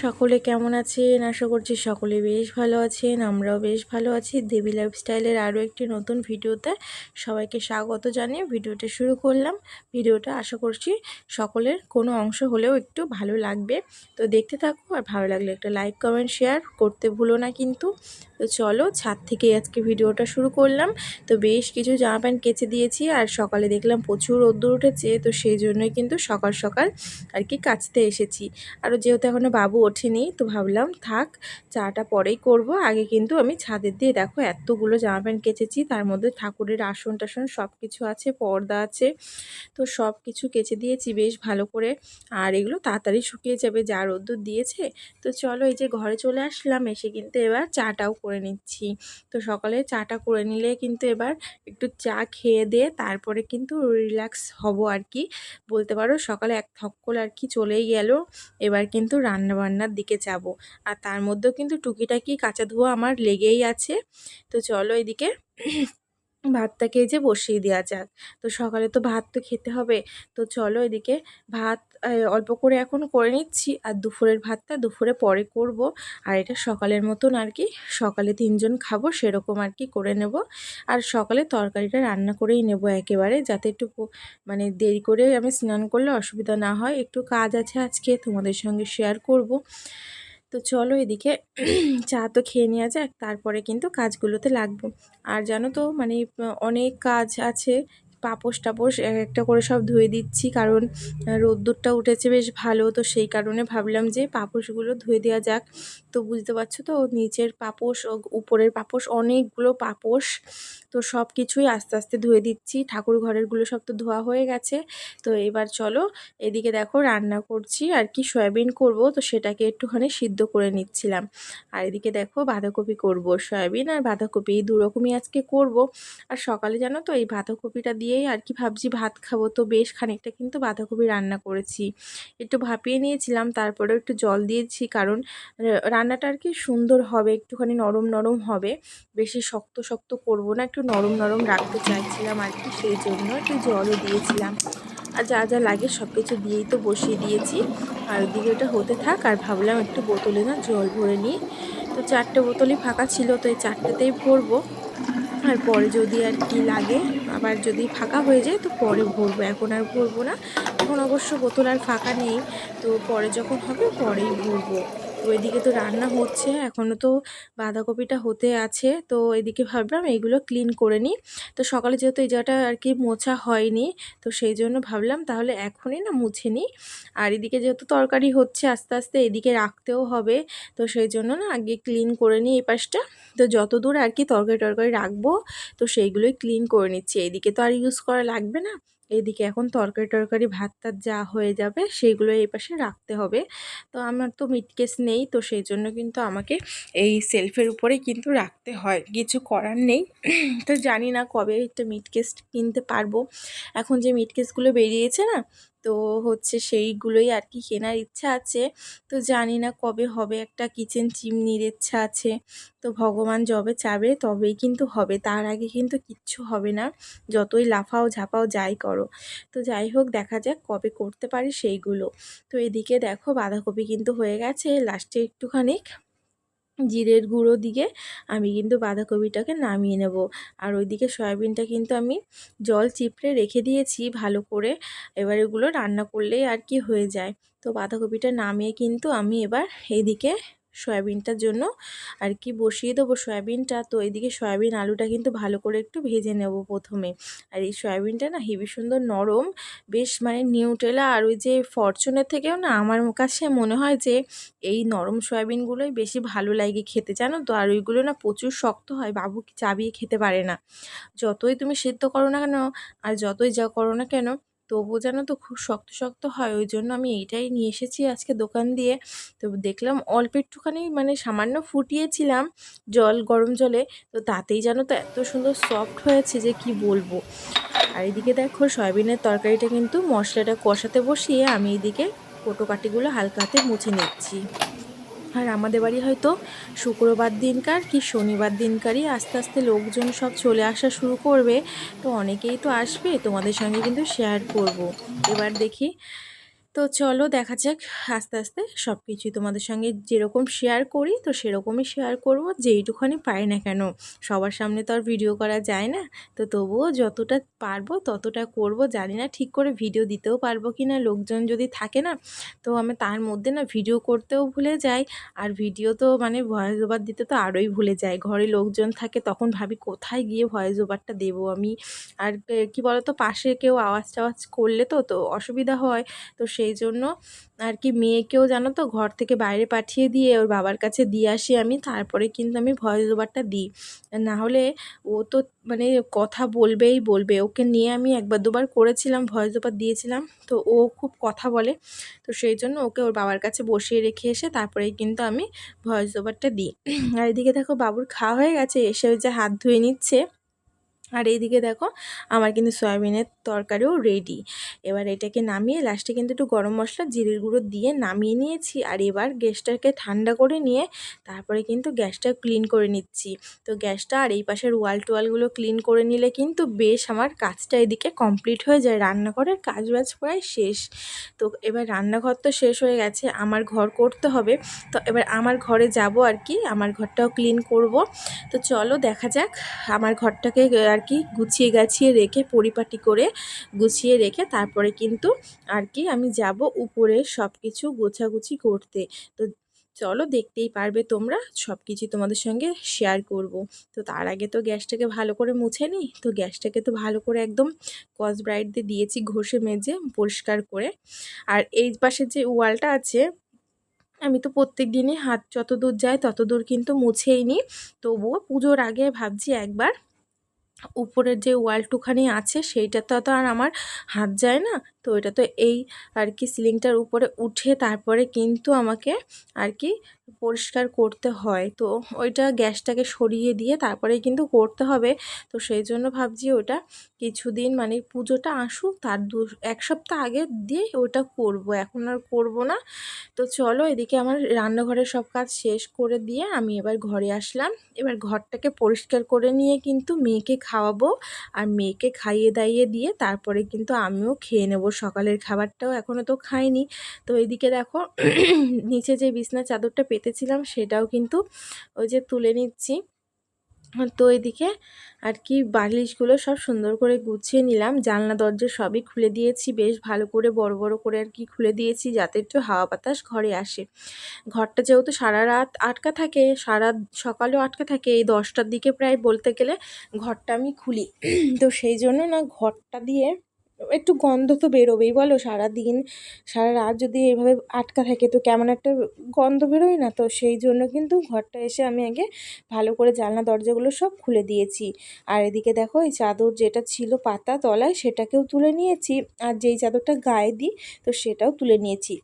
সকলে কেমন আছেন? আশা করছি সকলে বেশ ভালো আছেন, আমরাও বেশ ভালো আছি। দেবী লাইফস্টাইলের আরও একটি নতুন ভিডিওতে সবাইকে স্বাগত জানিয়ে ভিডিওটা শুরু করলাম। ভিডিওটা আশা করছি সকলের কোনো অংশ হলেও একটু ভালো লাগবে। তো দেখতে থাকো আর ভালো লাগলে একটা লাইক, কমেন্ট, শেয়ার করতে ভুলো না কিন্তু। তো চলো ছাদ থেকে আজকে ভিডিওটা শুরু করলাম। তো বেশ কিছু জামা প্যান্ট কেচে দিয়েছি আর সকালে দেখলাম প্রচুর রোদ্দুর উঠেছে। তো সেই জন্যই কিন্তু সকাল সকাল আর কি কাচতে এসেছি। আরও যেহেতু এখনও বাবু ওঠেনি, তো ভাবলাম থাক, চাটা পরেই করব। আগে কিন্তু আমি ছাদের দিয়ে দেখো এতগুলো জামা প্যান্ট কেচেছি, তার মধ্যে ঠাকুরের আসন টাসন সব কিছু আছে, পর্দা আছে, তো সব কিছু কেচে দিয়েছি বেশ ভালো করে। আর এগুলো তাড়াতাড়ি শুকিয়ে যাবে, যা রোদ্দুর দিয়েছে। তো চলো এই যে ঘরে চলে আসলাম, এসে কিন্তু এবার চাটাও করে নিচ্ছি। তো সকালে চাটা করে নিলে কিন্তু এবার একটু চা খেয়ে দিয়ে তারপরে কিন্তু রিল্যাক্স হব আর কি। বলতে পারো সকালে এক থক্কল আর কি চলেই গেল, এবার কিন্তু রান্নাবান্নার দিকে যাব। আর তার মধ্যেও কিন্তু টুকিটাকি কাঁচা ধোয়া আমার লেগেই আছে। তো চলো এদিকে ভাতটাকে এই যে বসিয়ে দেওয়া যাক। তো সকালে তো ভাত তো খেতে হবে। তো চলো এদিকে ভাত অল্প করে এখন করে নিচ্ছি আর দুপুরের ভাতটা দুপুরে পরে করব। আর এটা সকালের মতন আর কি, সকালে তিনজন খাব সেরকম আর কি করে নেব। আর সকালে তরকারিটা রান্না করেই নেব একেবারে যাতে একটু মানে দেরি করে আমি স্নান করলে অসুবিধা না হয়। একটু কাজ আছে আজকে তোমাদের সঙ্গে শেয়ার করব। তো চলো এদিকে চা তো খেয়ে নেওয়া যাক, তারপরে কিন্তু কাজগুলোতে লাগবো। আর জানো তো মানে অনেক কাজ আছে পাপোশ টাপোশ এক একটা করে সব ধুয়ে দিচ্ছি, কারণ রোদ্দুরটা উঠেছে বেশ ভালো, তো সেই কারণে ভাবলাম যে পাপোশগুলো ধুয়ে দেওয়া যাক। তো বুঝতে পারছ তো, নিচের পাপোশ উপরের পাপোশ অনেকগুলো পাপোশ, তো সব কিছুই আস্তে আস্তে ধুয়ে দিচ্ছি। ঠাকুর ঘরেরগুলো সব তো ধোয়া হয়ে গেছে, তো এবার চলো এদিকে দেখো রান্না করছি আর কি সয়াবিন করব, তো সেটাকে একটুখানি সিদ্ধ করে নিচ্ছিলাম। আর এদিকে দেখো বাঁধাকপি করব, সয়াবিন আর বাঁধাকপি, এই দুরকমই আজকে করব। আর সকালে জানো তো এই বাঁধাকপিটা দিয়েই আর কি ভাবছি ভাত খাব। তো বেশ খানিকটা কিন্তু বাঁধাকপি রান্না করেছি। একটু ভাপিয়ে নিয়েছিলাম তারপরে একটু জল দিয়েছি কারণ রান্নাটা আর কি সুন্দর হবে, একটুখানি নরম নরম হবে। বেশি শক্ত শক্ত করব না, একটু নরম নরম রাখতে চাইছিলাম আর কি সেই জন্য একটু জলও দিয়েছিলাম। আর যা যা লাগে সব কিছু দিয়েই তো বসিয়ে দিয়েছি। আর ওদিকে ওটা হতে থাক, আর ভাবলাম একটু বোতলে না জল ভরে নিই। তো চারটে বোতলই ফাঁকা ছিল, তো এই চারটেতেই ভরবো। আর পরে যদি আর কি লাগে, আবার যদি ফাঁকা হয়ে যায় তো পরে ভরবো, এখন আর ভরবো না। এখন অবশ্য বোতল আর ফাঁকা নেই, তো পরে যখন হবে পরেই ভরবো। তো এদিকে তো রান্না হচ্ছে এখনও তো বাঁধাকপিটা হতে আছে, তো এদিকে ভাবলাম এইগুলো ক্লিন করে নিই। তো সকালে যেহেতু এই জায়গাটা আর কি মোছা হয়নি, তো সেই জন্য ভাবলাম তাহলে এখনই না মুছে নিই। আর এদিকে যেহেতু তরকারি হচ্ছে আস্তে আস্তে এদিকে রাখতেও হবে, তো সেই জন্য না আগে ক্লিন করে নিই এই পাশটা। তো যত দূর আর কি তরকারি টরকারি রাখব, তো সেইগুলোই ক্লিন করে নিচ্ছি। এদিকে তো আর ইউজ করা লাগবে না এইদিকে এখন তরকারি টরকারি ভাত টাত যা হয়ে যাবে সেইগুলো এই পাশে রাখতে হবে। তো আমার তো মিটকেস নেই, তো সেই জন্য কিন্তু আমাকে এই সেলফের উপরে কিন্তু রাখতে হয়। কিছু করার নেই। তো জানি না কবে একটা মিটকেস কিনতে পারব। এখন যে মিটকেসগুলো বেরিয়েছে না তো হচ্ছে সেইগুলোই আর কি কেনার ইচ্ছা আছে। তো জানি না কবে হবে, একটা কিচেন চিমনির ইচ্ছা আছে। তো ভগবান যবে চাবে তবেই কিন্তু হবে, তার আগে কিন্তু কিচ্ছু হবে না। যতই লাফাও ঝাপাও যাই করো। তো যাই হোক, দেখা যাক কবে করতে পারি সেইগুলো। তো এদিকে দেখো বাঁধাকপি কিন্তু হয়ে গেছে লাস্টে একটুখানি জিরের গুঁড়ো দিয়ে আমি কিন্তু বাঁধাকপিটাকে নামিয়ে নেব। আর ওইদিকে সয়াবিনটা কিন্তু আমি জল চিপড়ে রেখে দিয়েছি ভালো করে। এবার এগুলো রান্না করলেই আর কি হয়ে যায়। তো বাঁধাকপিটা নামিয়ে কিন্তু আমি এবার এইদিকে সয়াবিনটার জন্য। আর কি বসিয়ে দেবো সয়াবিনটা? তো এদিকে সয়াবিন আলুটা কিন্তু ভালো করে একটু ভেজে নেব প্রথমে। আর এই সয়াবিনটা না হেবি সুন্দর নরম, বেশ মানে নিউটেলা। আর ওই যে ফরচুনের থেকেও না আমার কাছে মনে হয় যে এই নরম সয়াবিনগুলোই বেশি ভালো লাগে খেতে, জানো তো? আর ওইগুলো না প্রচুর শক্ত হয়, বাবু চাবিয়ে খেতে পারে না। যতই তুমি সিদ্ধ করো না কেন, আর যতই যা করো না কেন তবু যেন তো খুব শক্ত শক্ত হয়, ওই জন্য আমি এইটাই নিয়ে এসেছি আজকে দোকান দিয়ে। তো দেখলাম অল্প একটুখানি মানে সামান্য ফুটিয়েছিলাম জল, গরম জলে, তো তাতেই যেন তো এত সুন্দর সফট হয়েছে যে কি বলব। আর এদিকে দেখো সয়াবিনের তরকারিটা কিন্তু মশলাটা কষাতে বসিয়ে আমি এদিকে কোটো কাটিগুলো হালকা হাতে মুছে নিচ্ছি। আর আমাদের বাড়ি হয়তো শুক্রবার দিনকার কি শনিবার দিনকারই আস্তে আস্তে লোকজন সব চলে আসা শুরু করবে তো অনেকেই তো আসবে, তোমাদের সঙ্গে কিন্তু শেয়ার করব। এবার দেখি তো চলো দেখা যাক আস্তে আস্তে সব কিছুই তোমাদের সঙ্গে যেরকম শেয়ার করি, তো সেরকমই শেয়ার করব। যেইটুখানি পাই না কেন, সবার সামনে তো আর ভিডিও করা যায় না। তো তবুও যতটা পারব ততটা করব। জানি না ঠিক করে ভিডিও দিতেও পারব কি না লোকজন যদি থাকে না, তো আমি তার মধ্যে না ভিডিও করতেও ভুলে যাই। আর ভিডিও তো মানে ভয়েস ওভার দিতে তো আরোই ভুলে যাই। ঘরে লোকজন থাকে তখন ভাবি কোথায় গিয়ে ভয়েস ওভারটা দেবো আমি? আর কি বলতো, পাশে কেউ আওয়াজ টাওয়াজ করলে তো তো অসুবিধা হয়। তো সেই জন্য আর কি মেয়েকেও জানো তো ঘর থেকে বাইরে পাঠিয়ে দিয়ে ওর বাবার কাছে দিয়ে আসি আমি, তারপরে কিন্তু আমি ভয়েস ওভারটা দিই। না হলে ও তো মানে কথা বলবেই বলবে, ওকে নিয়ে আমি একবার দুবার করেছিলাম, ভয়েস ওভার দিয়েছিলাম, তো ও খুব কথা বলে, তো সেই জন্য ওকে ওর বাবার কাছে বসিয়ে রেখে এসে তারপরে কিন্তু আমি ভয়েস ওভারটা দিই। আর এদিকে দেখো বাবুর খাওয়া হয়ে গেছে, এসে ওই যে হাত ধুয়ে নিচ্ছে। আর এইদিকে দেখো, আমার কিন্তু সয়াবিনের তরকারিও রেডি এবার এটাকে নামিয়ে লাস্টে কিন্তু একটু গরম মশলা, জিরের গুঁড়ো দিয়ে নামিয়ে নিয়েছি। আর এবার গ্যাসটাকে ঠান্ডা করে নিয়ে তারপরে কিন্তু গ্যাসটা ক্লিন করে নিচ্ছি। তো গ্যাসটা আর এই পাশের ওয়াল টোয়ালগুলো ক্লিন করে নিলে কিন্তু বেশ আমার কাজটা এদিকে কমপ্লিট হয়ে যায়। রান্নাঘরের কাজ বাজ প্রায় শেষ। তো এবার রান্নাঘর তো শেষ হয়ে গেছে, আমার ঘর করতে হবে। তো এবার আমার ঘরে যাব আর কি, আমার ঘরটাও ক্লিন করব। তো চলো দেখা যাক, আমার ঘরটাকে আর আর কি গুছিয়ে গাছিয়ে রেখে, পরিপাটি করে গুছিয়ে রেখে তারপরে কিন্তু আর কি আমি যাব উপরে সব কিছু গোছাগুছি করতে। তো চলো দেখতেই পারবে তোমরা সব কিছু তোমাদের সঙ্গে শেয়ার করব। তো তার আগে তো গ্যাসটাকে ভালো করে মুছে নিই তো গ্যাসটাকে তো ভালো করে একদম কস ব্রাইট দিয়ে দিয়েছি ঘষে মেজে পরিষ্কার করে। আর এই পাশে যে ওয়ালটা আছে, আমি তো প্রত্যেক দিনই হাত যত দূর যায় তত দূর কিন্তু মুছেই নিই তবুও পুজোর আগে ভাবছি একবার উপরের যে ওয়ালটুখানি আছে সেইটাতে তো আর আমার হাত যায় না। তো এটা তো এই আর কি সিলিংটার উপরে উঠে তারপরে কিন্তু আমাকে আর কি পরিষ্কার করতে হয়। তো ওইটা গ্যাসটাকে সরিয়ে দিয়ে তারপরে কিন্তু করতে হবে। তো সেই জন্য ভাবছি ওটা কিছুদিন মানে পুজোটা আসুক, তার দু, এক সপ্তাহ আগে দিয়ে ওটা করব। এখন আর করব না। তো চলো এদিকে আমার রান্নাঘরের সব কাজ শেষ করে দিয়ে আমি এবার ঘরে আসলাম। এবার ঘরটাকে পরিষ্কার করে নিয়ে কিন্তু মেয়েকে খাওয়াবো আর মেয়েকে খাইয়ে দাইয়ে দিয়ে তারপরে কিন্তু আমিও খেয়ে নেব। সকালের খাবারটাও এখনও তো খাইনি। তো এদিকে দেখো নিচে যে বিছনা চাদরটা পেতেছিলাম সেটাও কিন্তু ওই যে তুলে নিচ্ছি। তো এদিকে আর কি বালিশগুলো সব সুন্দর করে গুছিয়ে নিলাম। জানলা, দরজা সবই খুলে দিয়েছি। বেশ ভালো করে, বড় বড় করে আর কি খুলে দিয়েছি যাতে একটু হাওয়া বাতাস ঘরে আসে। ঘরটা যেহেতু সারা রাত আটকা থাকে, সারা সকালেও আটকা থাকে, এই দশটার দিকে প্রায় বলতে গেলে ঘরটা আমি খুলি। তো সেই জন্য না ঘরটা দিয়ে একটু গন্ধ তো বেরোবেই, বলো? সারা দিন সারা রাত যদি এইভাবে আটকা থাকে তো কেমন একটা গন্ধ বেরোয় না? তো সেই জন্য কিন্তু ঘরটা এসে আমি আগে ভালো করে জানলা, দরজাগুলো সব খুলে দিয়েছি। আর এদিকে দেখো, এই চাদর যেটা ছিল পাতা তলায় সেটাকেও তুলে নিয়েছি। আর যেই চাদরটা গায়ে দিই তো সেটাও তুলে নিয়েছি।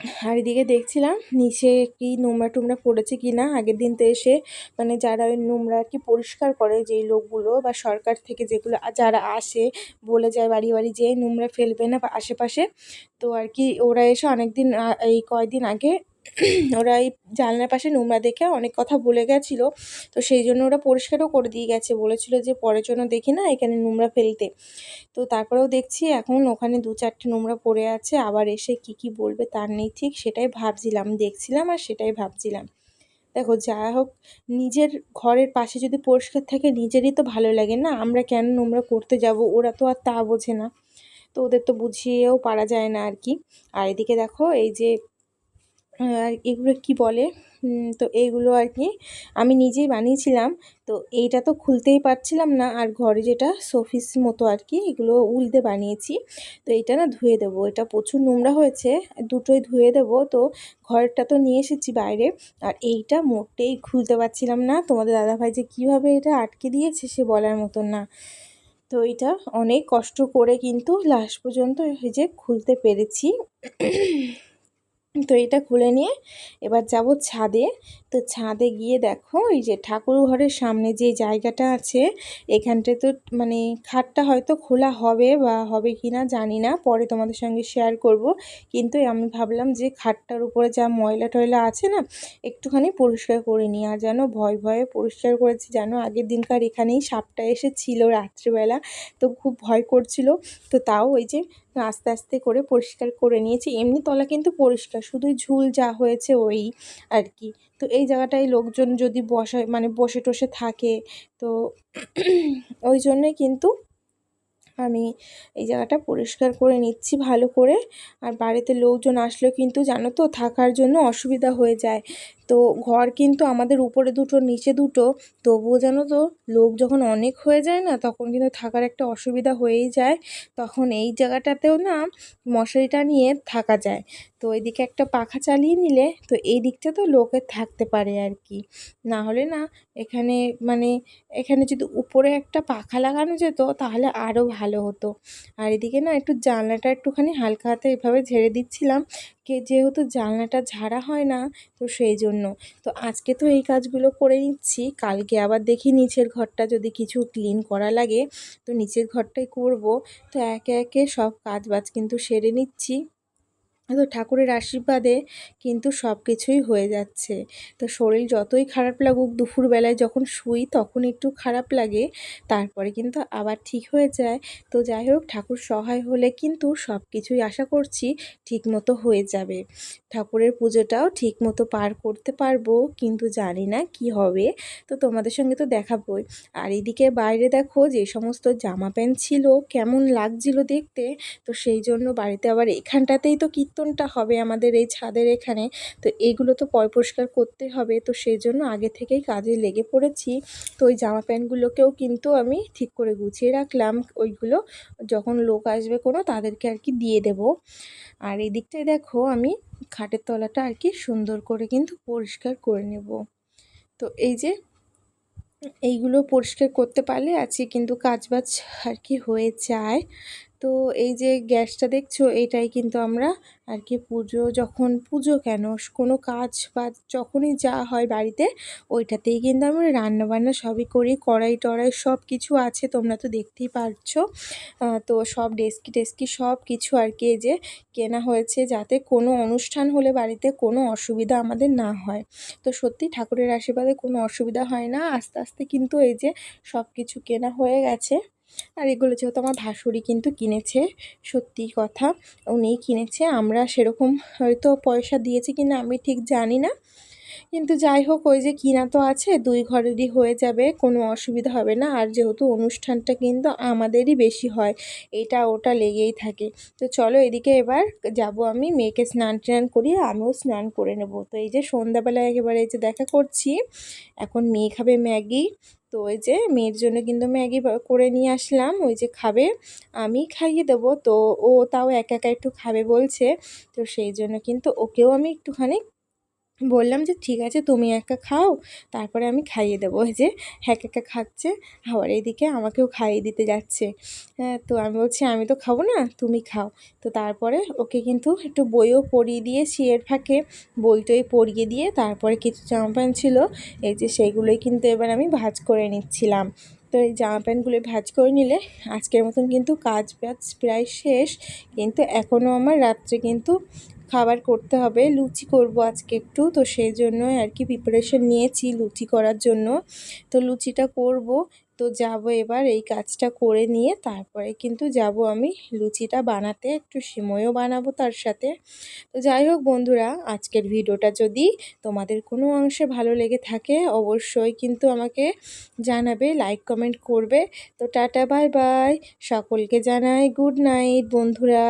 আর এদিকে দেখছিলাম নিচে কি নোংরা টুমরা পড়েছে কি না? আগের দিন তো এসে মানে যারা ওই নোংরা আর কি পরিষ্কার করে যেই লোকগুলো বা সরকার থেকে যেগুলো যারা আসে বলে যায় বাড়ি বাড়ি যে নোংরা ফেলবে না বা আশেপাশে, তো আর কি ওরা এসে অনেক দিন এই কয়দিন আগে ওরা এই জানলার পাশে নোংরা দেখে অনেক কথা বলে গেছিল। তো সেই জন্য ওরা পরিষ্কারও করে দিয়ে গেছে। বলেছিল যে, পরের জন্য দেখি না এখানে নোংরা ফেলতে। তো তারপরেও দেখছি এখন ওখানে দু চারটে নোংরা পড়ে আছে। আবার এসে কি কি বলবে তার নেই ঠিক, সেটাই ভাবছিলাম। দেখছিলাম আর সেটাই ভাবছিলাম। দেখো, যা হোক, নিজের ঘরের পাশে যদি পরিষ্কার থাকে, নিজেরই তো ভালো লাগে না। আমরা কেন নোংরা করতে যাব? ওরা তো আর তা বোঝে না। তো ওদের তো বুঝিয়েও পারা যায় না আর কি। আর এদিকে দেখো, এই যে আর এগুলো কি বলে? তো এইগুলো আর কি আমি নিজেই বানিয়েছিলাম। তো এইটা তো খুলতেই পারছিলাম না, আর ঘরে যেটা সোফিস মতো আর কি এগুলো উলতে বানিয়েছি। তো এইটা না ধুয়ে দেবো। এটা প্রচুর নোংরা হয়েছে, দুটোই ধুয়ে দেবো। তো ঘরটা তো নিয়ে এসেছি বাইরে, আর এইটা মোটেই খুলতে পারছিলাম না। তোমাদের দাদাভাই যে কীভাবে এটা আটকে দিয়েছে সে বলার মতন না। তো এটা অনেক কষ্ট করে কিন্তু লাস্ট পর্যন্ত এই যে খুলতে পেরেছি। তো এটা খুলে নিয়ে এবার যাব ছাদে। তো ছাদে গিয়ে দেখো, এই যে ঠাকুর ঘরের সামনে যে জায়গাটা আছে, এখানটায় তো মানে খাটটা হয়তো খোলা হবে বা হবে কি না জানি না, পরে তোমাদের সঙ্গে শেয়ার করব। কিন্তু আমি ভাবলাম যে খাটটার উপরে যা ময়লা টয়লা আছে না, একটুখানি পরিষ্কার করে নিই। আর যেন ভয় ভয়ে পরিষ্কার করেছি, যেন আগের দিনকার এখানেই সাপটা এসেছিল রাত্রিবেলা, তো খুব ভয় করছিল। তো তাও ওই যে আস্তে আস্তে করে পরিষ্কার করে নিয়েছি। এমনি তলা কিন্তু পরিষ্কার, শুধুই ঝুল যা হয়েছে ওই আর কি। তো এই জায়গাটায় লোকজন যদি বসায় মানে বসে টসে থাকে, তো ওই জন্যে কিন্তু আমি এই জায়গাটা পরিষ্কার করে নিচ্ছি ভালো করে। আর বাড়িতে লোকজন আসলেও কিন্তু জানো তো, থাকার জন্য অসুবিধা হয়ে যায়। তো ঘর কিন্তু আমাদের উপরে দুটো, নিচে দুটো। তবুও জানো তো লোক যখন অনেক হয়ে যায় না, তখন কিন্তু থাকার একটা অসুবিধা হয়েই যায়। তখন এই জায়গাটাতেও না মশারিটা নিয়ে থাকা যায়। তো এদিকে একটা পাখা চালিয়ে নিলে তো এই দিকটা তো লোকের থাকতে পারে আর কি। না হলে না এখানে মানে এখানে যদি উপরে একটা পাখা লাগানো যেত তাহলে আরও ভালো হতো। আর এদিকে না একটু জানলাটা একটুখানি হালকা হাতে এভাবে ঝেড়ে দিচ্ছিলাম। যেহেতু জানলাটা ঝাড়া হয় না, তো সেই জন্য। তো আজকে তো এই কাজগুলো করে নিচ্ছি। কালকে আবার দেখি নিচের ঘরটা যদি কিছু ক্লিন করা লাগে, তো নিচের ঘরটাই করব। তো একে একে সব কাজ বাজ কিন্তু সেরে নিচ্ছি। তো ঠাকুরের আশীর্বাদে কিন্তু সব কিছুই হয়ে যাচ্ছে। তো শরীর যতই খারাপ লাগুক, দুপুরবেলায় যখন শুই তখন একটু খারাপ লাগে, তারপরে কিন্তু আবার ঠিক হয়ে যায়। তো যাই হোক, ঠাকুর সহায় হলে কিন্তু সব কিছুই আশা করছি ঠিক মতো হয়ে যাবে। ঠাকুরের পুজোটাও ঠিক মতো পার করতে পারব, কিন্তু জানি না কি হবে। তো তোমাদের সঙ্গে তো দেখাবই। আর এদিকে বাইরে দেখো যে সমস্ত জামা প্যান্ট ছিল, কেমন লাগছিল দেখতে। তো সেই জন্য বাড়িতে আবার এখানটাতেই তো কীর্তনটা হবে আমাদের এই ছাদের এখানে। তো এইগুলো তো পয় পরিষ্কার করতে হবে। তো সেই জন্য আগে থেকেই কাজে লেগে পড়েছি। তো ওই জামা প্যান্টগুলোকেও কিন্তু আমি ঠিক করে গুছিয়ে রাখলাম। ওইগুলো যখন লোক আসবে কোনো তাদেরকে আর কি দিয়ে দেব। আর এই দেখো আমি খাটের তলাটা আর কি সুন্দর করে কিন্তু পরিষ্কার করে নেব। তো এই যে এইগুলো পরিষ্কার করতে পারলে আছে কিন্তু কাজ বাজ আর কি হয়ে যায়। তো এই যে গ্যাসটা দেখছ, এটাই কিন্তু আমরা আর কি পুজো, যখন পুজো কেন? কোনো কাজ বা যখনই যা হয় বাড়িতে, ওইটাতেই কিন্তু আমরা রান্নাবান্না সবই করি, কড়াই টড়াই সব কিছু আছে, তোমরা তো দেখতেই পারছ। তো সব ডেস্কি টেস্কি সব কিছু আর কি যে কেনা হয়েছে, যাতে কোনো অনুষ্ঠান হলে বাড়িতে কোনো অসুবিধা আমাদের না হয়। তো সত্যি ঠাকুরের আশীর্বাদে কোনো অসুবিধা হয় না, আস্তে আস্তে কিন্তু এই যে সব কিছু কেনা হয়ে গেছে। আর এগুলো যেহেতু আমার ভাসুরি কিন্তু কিনেছে, সত্যি কথা। উনিই কিনেছে, আমরা সেরকম হয়তো পয়সা দিয়েছি কিনা আমি ঠিক জানি না। কিন্তু যাই হোক, ওই যে কিনা তো আছে, দুই ঘরেরই হয়ে যাবে, কোনো অসুবিধা হবে না। আর যেহেতু অনুষ্ঠানটা কিন্তু আমাদেরই বেশি হয়, এটা ওটা লেগেই থাকে। তো চলো এদিকে এবার যাব আমি, মেয়েকে স্নান টান করি আমিও স্নান করে নেব। তো এই যে সন্ধ্যাবেলায় একেবারে এই যে দেখা করছি, এখন মেয়ে খাবে ম্যাগি। তো ওই যে মেয়ের জন্য কিন্তু ম্যাগি করে নিয়ে আসলাম, ওই যে খাবে, আমি খাইয়ে দেব। তো ও তাও একা একা একটু খাবে বলছে, তো সেই জন্য কিন্তু ওকেও আমি একটুখানি বললাম যে, ঠিক আছে, তুমি একটা খাও, তারপরে আমি খাইয়ে দেবো। যে এক একা খাচ্ছে, আবার এইদিকে আমাকেও খাইয়ে দিতে যাচ্ছে। হ্যাঁ তো আমি বলছি, আমি তো খাব না, তুমি খাও। তো তারপরে ওকে কিন্তু একটু বইও পরিয়ে দিয়েছি এর ফাঁকে বই টই পরিয়ে দিয়ে, তারপরে কিছু জামা প্যান্ট ছিল, এই যে সেইগুলোই কিন্তু এবার আমি ভাজ করে নিচ্ছিলাম। তো এই জামা প্যান্টগুলো ভাজ করে নিলে আজকের মতন কিন্তু কাজ বাজ প্রায় শেষ, কিন্তু এখনও আমার রাত্রে কিন্তু খাবার করতে হবে। লুচি করব আজকে একটু। তো সেই জন্য আর কি প্রিপারেশন নিয়েছি লুচি করার জন্য। তো লুচিটা করব। তো যাব এবার এই কাজটা করে নিয়ে তারপরে কিন্তু যাব আমি লুচিটা বানাতে। একটু সিমইও বানাবো তার সাথে। তো যাই হোক বন্ধুরা, আজকের ভিডিওটা যদি তোমাদের কোনো অংশে ভালো লেগে থাকে, অবশ্যই কিন্তু আমাকে জানাবে লাইক কমেন্ট করবে। তো টাটা বাই বাই সকলকে জানাই গুড নাইট বন্ধুরা।